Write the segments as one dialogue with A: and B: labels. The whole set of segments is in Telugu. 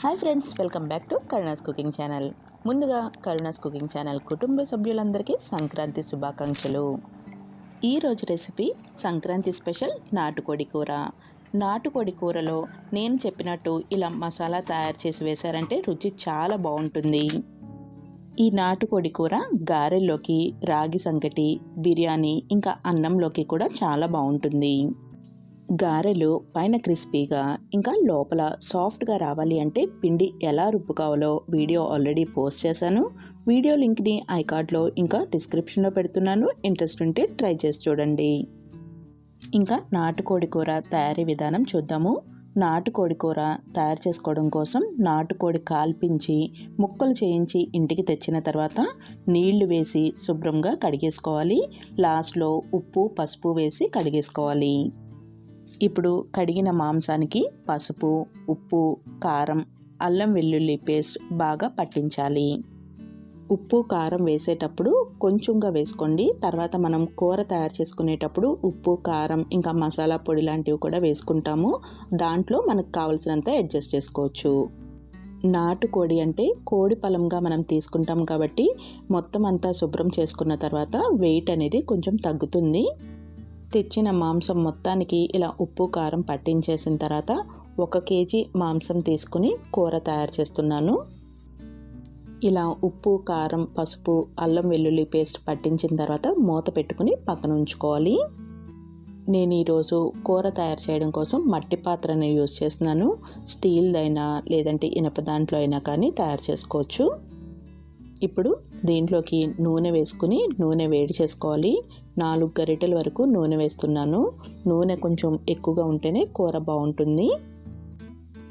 A: Hi friends welcome back to Karuna's cooking channel ముందుగా కరుణాస్ కుకింగ్ ఛానల్ కుటుంబ సభ్యులందరికీ సంక్రాంతి శుభాకాంక్షలు. ఈరోజు రెసిపీ సంక్రాంతి స్పెషల్ నాటుకోడి కూర. నాటుకోడి కూరలో నేను చెప్పినట్టు ఇలా మసాలా తయారు చేసి వేశారంటే రుచి చాలా బాగుంటుంది. ఈ నాటుకోడి కూర గారెల్లోకి రాగి సంకటి బిర్యానీ ఇంకా అన్నంలోకి కూడా చాలా బాగుంటుంది. గారెలు పైన క్రిస్పీగా ఇంకా లోపల సాఫ్ట్గా రావాలి అంటే పిండి ఎలా రుబ్బుకోవాలో వీడియో ఆల్రెడీ పోస్ట్ చేశాను. వీడియో లింక్ని ఐకార్డ్లో ఇంకా డిస్క్రిప్షన్లో పెడుతున్నాను. ఇంట్రెస్ట్ ఉంటే ట్రై చేసి చూడండి. ఇంకా నాటుకోడి కూర తయారీ విధానం చూద్దాము. నాటుకోడి కూర తయారు చేసుకోవడం కోసం నాటుకోడి కాల్పించి ముక్కలు చేయించి ఇంటికి తెచ్చిన తర్వాత నీళ్ళు వేసి శుభ్రంగా కడిగేసుకోవాలి. లాస్ట్లో ఉప్పు పసుపు వేసి కడిగేసుకోవాలి. ఇప్పుడు కడిగిన మాంసానికి పసుపు ఉప్పు కారం అల్లం వెల్లుల్లి పేస్ట్ బాగా పట్టించాలి. ఉప్పు కారం వేసేటప్పుడు కొంచెంగా వేసుకోండి. తర్వాత మనం కూర తయారు చేసుకునేటప్పుడు ఉప్పు కారం ఇంకా మసాలా పొడి లాంటివి కూడా వేసుకుంటాము. దాంట్లో మనకు కావలసినంత అడ్జస్ట్ చేసుకోవచ్చు. నాటుకోడి అంటే కోడి పలంగా మనం తీసుకుంటాం కాబట్టి మొత్తం అంతా శుభ్రం చేసుకున్న తర్వాత వెయిట్ అనేది కొంచెం తగ్గుతుంది. తెచ్చిన మాంసం మొత్తానికి ఇలా ఉప్పు కారం పట్టించేసిన తర్వాత ఒక కేజీ మాంసం తీసుకుని కూర తయారు చేస్తున్నాను. ఇలా ఉప్పు కారం పసుపు అల్లం వెల్లుల్లి పేస్ట్ పట్టించిన తర్వాత మూత పెట్టుకుని పక్కన ఉంచుకోవాలి. నేను ఈరోజు కూర తయారు చేయడం కోసం మట్టి పాత్రని యూజ్ చేస్తున్నాను. స్టీల్దైనా లేదంటే ఇనప దాంట్లో అయినా కానీ తయారు చేసుకోవచ్చు. ఇప్పుడు దీంట్లోకి నూనె వేసుకుని నూనె వేడి చేసుకోవాలి. నాలుగు గరిటెల వరకు నూనె వేస్తున్నాను. నూనె కొంచెం ఎక్కువగా ఉంటేనే కూర బాగుంటుంది.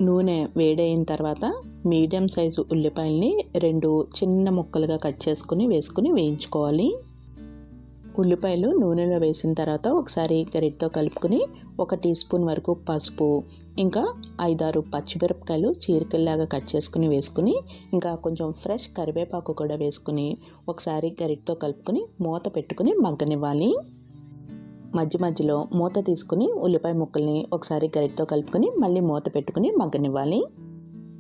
A: నూనె వేడైన తర్వాత మీడియం సైజు ఉల్లిపాయల్ని రెండు చిన్న ముక్కలుగా కట్ చేసుకుని వేసుకుని వేయించుకోవాలి. ఉల్లిపాయలు నూనెలో వేసిన తర్వాత ఒకసారి గరిటతో కలుపుకొని ఒక టీ స్పూన్ వరకు పసుపు ఇంకా ఐదారు పచ్చిమిరపకాయలు చీరికల్లాగా కట్ చేసుకుని వేసుకుని ఇంకా కొంచెం ఫ్రెష్ కరివేపాకు కూడా వేసుకుని ఒకసారి గరిటతో కలుపుకొని మూత పెట్టుకుని మగ్గనివ్వాలి. మధ్య మధ్యలో మూత తీసుకుని ఉల్లిపాయ ముక్కల్ని ఒకసారి గరిటతో కలుపుకొని మళ్ళీ మూత పెట్టుకుని మగ్గనివ్వాలి.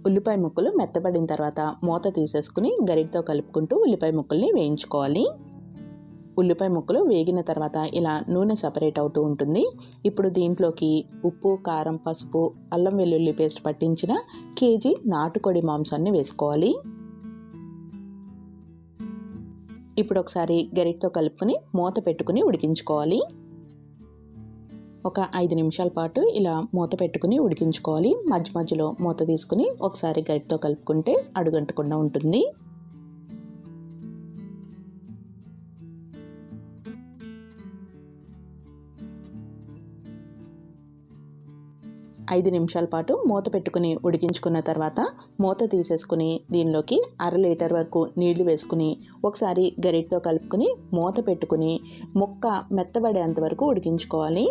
A: ఉల్లిపాయ ముక్కలు మెత్తబడిన తర్వాత మూత తీసేసుకుని గరిటతో కలుపుకుంటూ ఉల్లిపాయ ముక్కల్ని వేయించుకోవాలి. ఉల్లిపాయ ముక్కలు వేగిన తర్వాత ఇలా నూనె సపరేట్ అవుతూ ఉంటుంది. ఇప్పుడు దీంట్లోకి ఉప్పు కారం పసుపు అల్లం వెల్లుల్లి పేస్ట్ పట్టించిన కేజీ నాటుకోడి మాంసాన్ని వేసుకోవాలి. ఇప్పుడు ఒకసారి గరిటతో కలుపుకొని మూత పెట్టుకుని ఉడికించుకోవాలి. ఒక ఐదు నిమిషాల పాటు ఇలా మూత పెట్టుకుని ఉడికించుకోవాలి. మధ్య మధ్యలో మూత తీసుకుని ఒకసారి గరిటతో కలుపుకుంటే అడుగంటకుండా ఉంటుంది. ఐదు నిమిషాల పాటు మూత పెట్టుకుని ఉడికించుకున్న తర్వాత మూత తీసేసుకుని దీనిలోకి అర లీటర్ వరకు నీళ్ళు వేసుకుని ఒకసారి గరిటతో కలుపుకుని మూత పెట్టుకుని ముక్క మెత్తబడేంత వరకు ఉడికించుకోవాలి.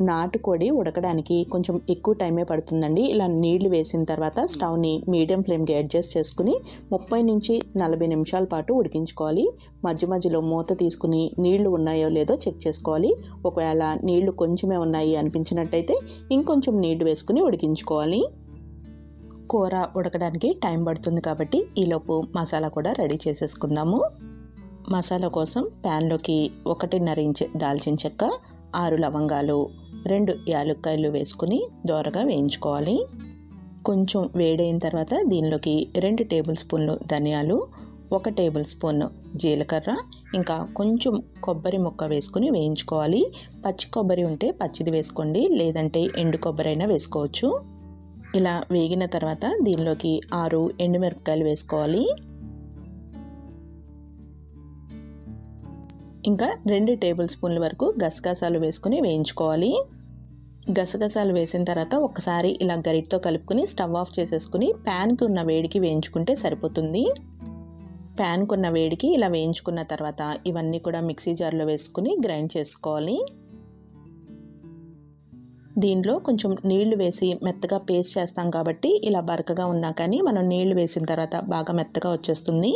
A: నాటుకోడి ఉడకడానికి కొంచెం ఎక్కువ టైమే పడుతుందండి. ఇలా నీళ్ళు వేసిన తర్వాత స్టవ్ని మీడియం ఫ్లేమ్కి అడ్జస్ట్ చేసుకుని ముప్పై నుంచి నలభై నిమిషాల పాటు ఉడికించుకోవాలి. మధ్య మధ్యలో మూత తీసుకుని నీళ్ళు ఉన్నాయో లేదో చెక్ చేసుకోవాలి. ఒకవేళ నీళ్ళు కొంచెమే ఉన్నాయి అనిపించినట్టయితే ఇంకొంచెం నీళ్ళు వేసుకుని ఉడికించుకోవాలి. కూర ఉడకడానికి టైం పడుతుంది కాబట్టి ఈలోపు మసాలా కూడా రెడీ చేసేసుకుందాము. మసాలా కోసం ప్యాన్లోకి ఒకటిన్నర ఇంచ్ దాల్చిన చెక్క ఆరు లవంగాలు రెండు యాలుక్కాయలు వేసుకుని దోరగా వేయించుకోవాలి. కొంచెం వేడైన తర్వాత దీనిలోకి రెండు టేబుల్ స్పూన్లు ధనియాలు ఒక టేబుల్ స్పూన్ జీలకర్ర ఇంకా కొంచెం కొబ్బరి ముక్క వేసుకుని వేయించుకోవాలి. పచ్చి కొబ్బరి ఉంటే పచ్చిది వేసుకోండి లేదంటే ఎండు కొబ్బరి అయినా వేసుకోవచ్చు. ఇలా వేగిన తర్వాత దీనిలోకి ఆరు ఎండుమిరపకాయలు వేసుకోవాలి. ఇంకా రెండు టేబుల్ స్పూన్ల వరకు గసగసాలు వేసుకుని వేయించుకోవాలి. గసగసాలు వేసిన తర్వాత ఒకసారి ఇలా గరిటతో కలుపుకొని స్టవ్ ఆఫ్ చేసేసుకుని ప్యాన్కి ఉన్న వేడికి వేయించుకుంటే సరిపోతుంది. ప్యాన్కి ఉన్న వేడికి ఇలా వేయించుకున్న తర్వాత ఇవన్నీ కూడా మిక్సీ జార్లో వేసుకుని గ్రైండ్ చేసుకోవాలి. దీంట్లో కొంచెం నీళ్ళు వేసి మెత్తగా పేస్ట్ చేస్తాం కాబట్టి ఇలా బరకగా ఉన్నా కానీ మనం నీళ్ళు వేసిన తర్వాత బాగా మెత్తగా వచ్చేస్తుంది.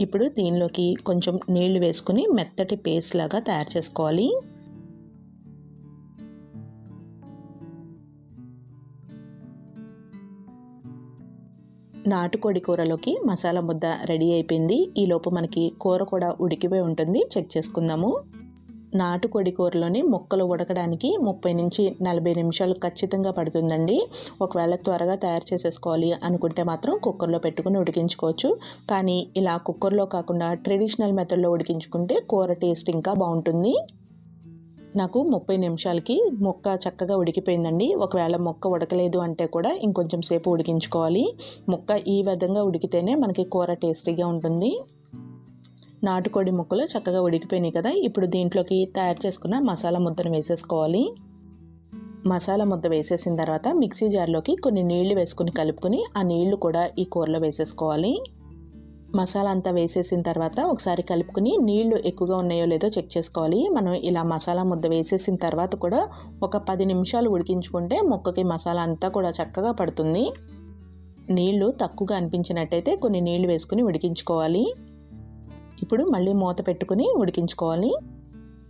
A: ఇప్పుడు దీనిలోకి కొంచెం నీళ్ళు వేసుకుని మెత్తటి పేస్ట్ లాగా తయారు చేసుకోవాలి. నాటుకోడి కూరలోకి మసాలా ముద్ద రెడీ అయిపోయింది. ఈలోపు మనకి కూర కూడా ఉడికిపోయి ఉంటుంది. చెక్ చేసుకుందాము. నాటుకోడి కూరలోని ముక్కలు ఉడకడానికి ముప్పై నుంచి నలభై నిమిషాలు ఖచ్చితంగా పడుతుందండి. ఒకవేళ త్వరగా తయారు చేసేసుకోవాలి అనుకుంటే మాత్రం కుక్కర్లో పెట్టుకుని ఉడికించుకోవచ్చు. కానీ ఇలా కుక్కర్లో కాకుండా ట్రెడిషనల్ మెథడ్లో ఉడికించుకుంటే కూర టేస్ట్ ఇంకా బాగుంటుంది. నాకు ముప్పై నిమిషాలకి మొక్క చక్కగా ఉడికిపోయిందండి. ఒకవేళ మొక్క ఉడకలేదు అంటే కూడా ఇంకొంచెం సేపు ఉడికించుకోవాలి. మొక్క ఈ విధంగా ఉడికితేనే మనకి కూర టేస్టీగా ఉంటుంది. నాటుకోడి ముక్కలు చక్కగా ఉడికిపోయినాయి కదా. ఇప్పుడు దీంట్లోకి తయారు చేసుకున్న మసాలా ముద్దను వేసేసుకోవాలి. మసాలా ముద్ద వేసేసిన తర్వాత మిక్సీ జార్లోకి కొన్ని నీళ్ళు వేసుకుని కలుపుకొని ఆ నీళ్ళు కూడా ఈ కూరలో వేసేసుకోవాలి. మసాలా అంతా వేసేసిన తర్వాత ఒకసారి కలుపుకుని నీళ్ళు ఎక్కువగా ఉన్నాయో లేదో చెక్ చేసుకోవాలి. మనం ఇలా మసాలా ముద్ద వేసేసిన తర్వాత కూడా ఒక పది నిమిషాలు ఉడికించుకుంటే ముక్కకి మసాలా అంతా కూడా చక్కగా పడుతుంది. నీళ్ళు తక్కువగా అనిపించినట్టయితే కొన్ని నీళ్ళు వేసుకుని ఉడికించుకోవాలి. ఇప్పుడు మళ్ళీ మూత పెట్టుకుని ఉడికించుకోవాలి.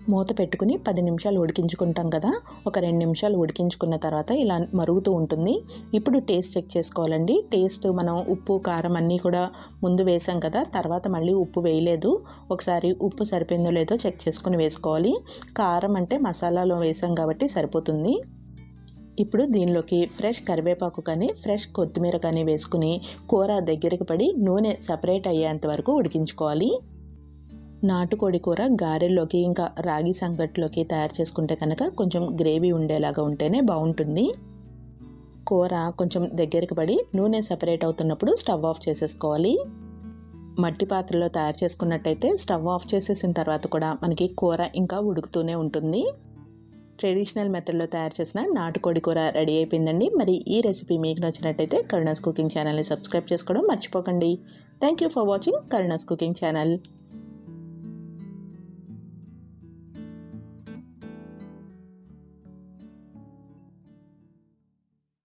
A: మూత పెట్టుకుని పది నిమిషాలు ఉడికించుకుంటాం కదా. ఒక రెండు నిమిషాలు ఉడికించుకున్న తర్వాత ఇలా మరుగుతూ ఉంటుంది. ఇప్పుడు టేస్ట్ చెక్ చేసుకోవాలండి. టేస్ట్ మనం ఉప్పు కారం అన్నీ కూడా ముందు వేసాం కదా. తర్వాత మళ్ళీ ఉప్పు వేయలేదు. ఒకసారి ఉప్పు సరిపోయిందో లేదో చెక్ చేసుకుని వేసుకోవాలి. కారం అంటే మసాలాలో వేసాం కాబట్టి సరిపోతుంది. ఇప్పుడు దీనిలోకి ఫ్రెష్ కరివేపాకు కానీ ఫ్రెష్ కొత్తిమీర కానీ వేసుకుని కూర దగ్గరికి పడి నూనె సపరేట్ అయ్యేంత వరకు ఉడికించుకోవాలి. నాటుకోడి కూర గారెల్లోకి ఇంకా రాగి సంగట్లోకి తయారు చేసుకుంటే కనుక కొంచెం గ్రేవీ ఉండేలాగా ఉంటేనే బాగుంటుంది. కూర కొంచెం దగ్గరికి పడి నూనె సపరేట్ అవుతున్నప్పుడు స్టవ్ ఆఫ్ చేసేసుకోవాలి. మట్టి పాత్రలో తయారు చేసుకున్నట్టయితే స్టవ్ ఆఫ్ చేసేసిన తర్వాత కూడా మనకి కూర ఇంకా ఉడుకుతూనే ఉంటుంది. ట్రెడిషనల్ మెథడ్లో తయారు చేసిన నాటుకోడి కూర రెడీ అయిపోయిందండి. మరి ఈ రెసిపీ మీకు నచ్చినట్టయితే కరుణాస్ కుకింగ్ ఛానల్ని సబ్స్క్రైబ్ చేసుకోవడం మర్చిపోకండి. Thank you for watching Karuna's cooking channel.